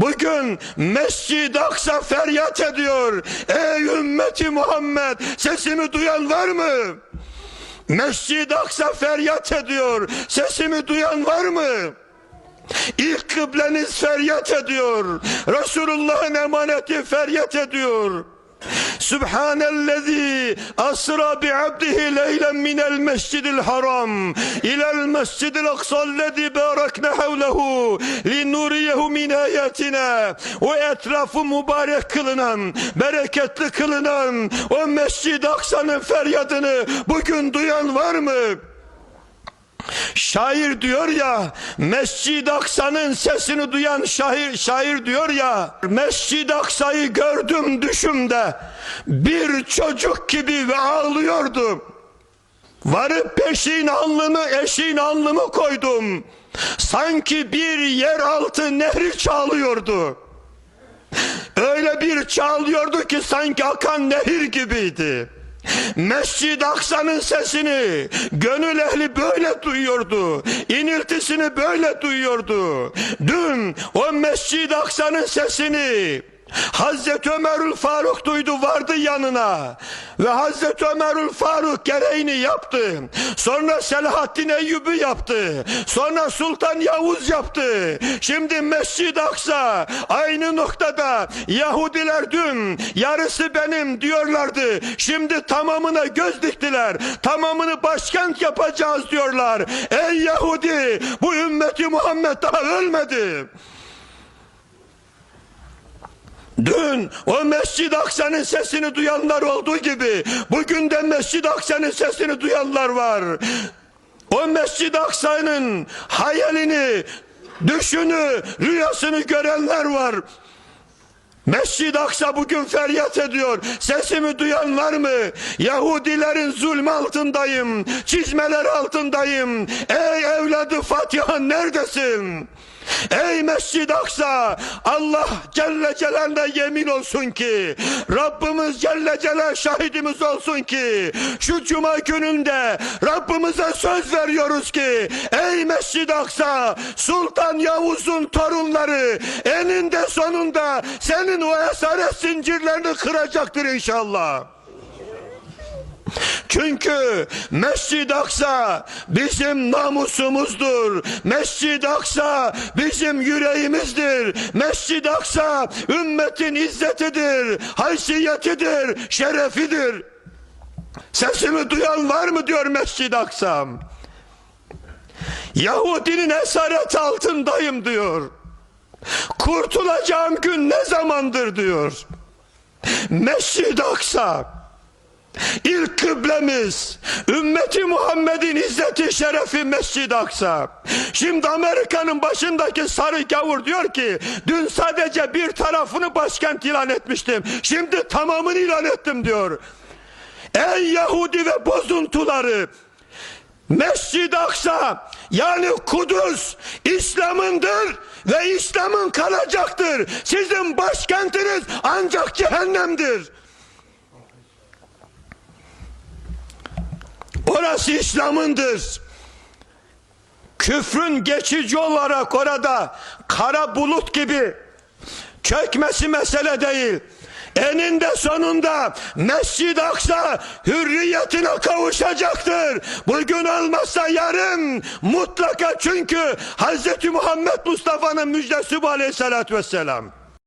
Bugün Mescid-i Aksa feryat ediyor. Ey ümmeti Muhammed sesimi duyan var mı? Mescid-i Aksa feryat ediyor. Sesimi duyan var mı? İlk kıbleniz feryat ediyor. Resulullah'ın emaneti feryat ediyor. Subhanellezi asra bi abdihi leylen minel mescidil haram ilel mescidil aksallezi barakna havlehu linuriyehu min ayatina o etrafı mübarek kılınan bereketli kılınan o mescid aksa'nın feryadını bugün duyan var mı? Şair diyor ya Mescid-i Aksa'nın sesini duyan şair, şair diyor ya Mescid-i Aksa'yı gördüm düşümde bir çocuk gibi ve ağlıyordum. Varıp peşin alnımı eşin alnımı koydum. Sanki bir yeraltı nehri çağlıyordu. Öyle bir çağlıyordu ki sanki akan nehir gibiydi. Mescid-i Aksa'nın sesini gönül ehli böyle duyuyordu. İniltisini böyle duyuyordu. Dün o Mescid-i Aksa'nın sesini Hazreti Ömerül Faruk duydu vardı yanına ve Hazreti Ömerül Faruk gereğini yaptı. Sonra Selahaddin Eyyubi yaptı. Sonra Sultan Yavuz yaptı. Şimdi Mescid-i Aksa aynı noktada Yahudiler dün yarısı benim diyorlardı. Şimdi tamamına göz diktiler. Tamamını başkent yapacağız diyorlar. Ey Yahudi bu ümmeti Muhammed daha ölmedi. Dün o Mescid-i Aksa'nın sesini duyanlar olduğu gibi bugün de Mescid-i Aksa'nın sesini duyanlar var. O Mescid-i Aksa'nın hayalini, düşünü, rüyasını görenler var. Mescid-i Aksa bugün feryat ediyor. Sesimi duyan var mı? Yahudilerin zulm altındayım. Çizmeler altındayım. Ey evladı Fatiha neredesin? Ey Mescid-i Aksa Allah Celle Celal'le yemin olsun ki Rabbimiz Celle Celal şahidimiz olsun ki şu cuma gününde Rabbimize söz veriyoruz ki ey Mescid-i Aksa Sultan Yavuz'un torunları eninde sonunda senin o esaret zincirlerini kıracaktır inşallah. Çünkü Mescid-i Aksa bizim namusumuzdur. Mescid-i Aksa bizim yüreğimizdir. Mescid-i Aksa ümmetin izzetidir, haysiyetidir, şerefidir. Sesimi duyan var mı diyor Mescid-i Aksa. Yahudinin esareti altındayım diyor. Kurtulacağım gün ne zamandır diyor. Mescid-i Aksa İlk kıblemiz ümmeti Muhammed'in izzeti şerefi Mescid-i Aksa. Şimdi Amerika'nın başındaki sarı gavur diyor ki dün sadece bir tarafını başkent ilan etmiştim. Şimdi tamamını ilan ettim diyor. Ey Yahudi ve bozuntuları Mescid-i Aksa yani Kudüs İslam'ındır ve İslam'ın kalacaktır. Sizin başkentiniz ancak cehennemdir. Orası İslam'ındır. Küfrün geçici olarak orada kara bulut gibi çökmesi mesele değil. Eninde sonunda Mescid-i Aksa hürriyetine kavuşacaktır. Bugün olmazsa yarın mutlaka çünkü Hz. Muhammed Mustafa'nın müjdesi bu aleyhissalatü vesselam.